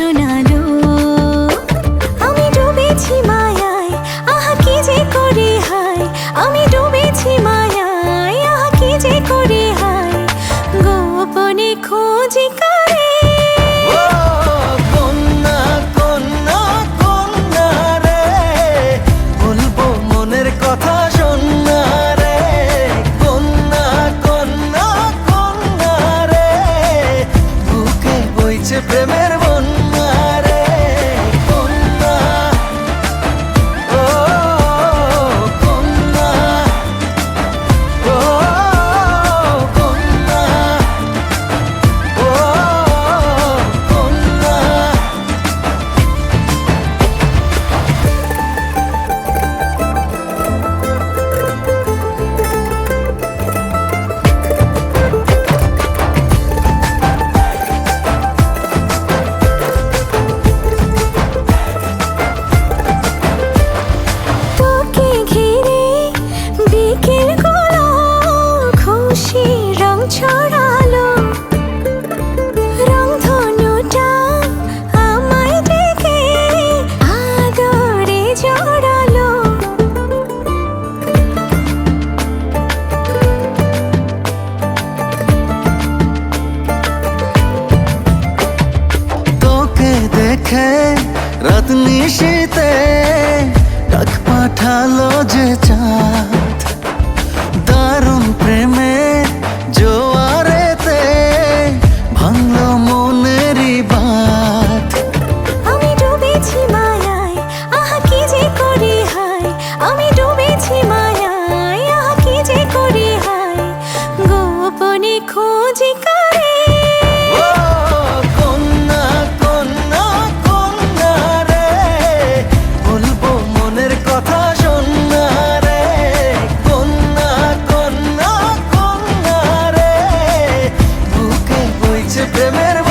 শোনাল দেখে রাত নিশীতে primeiro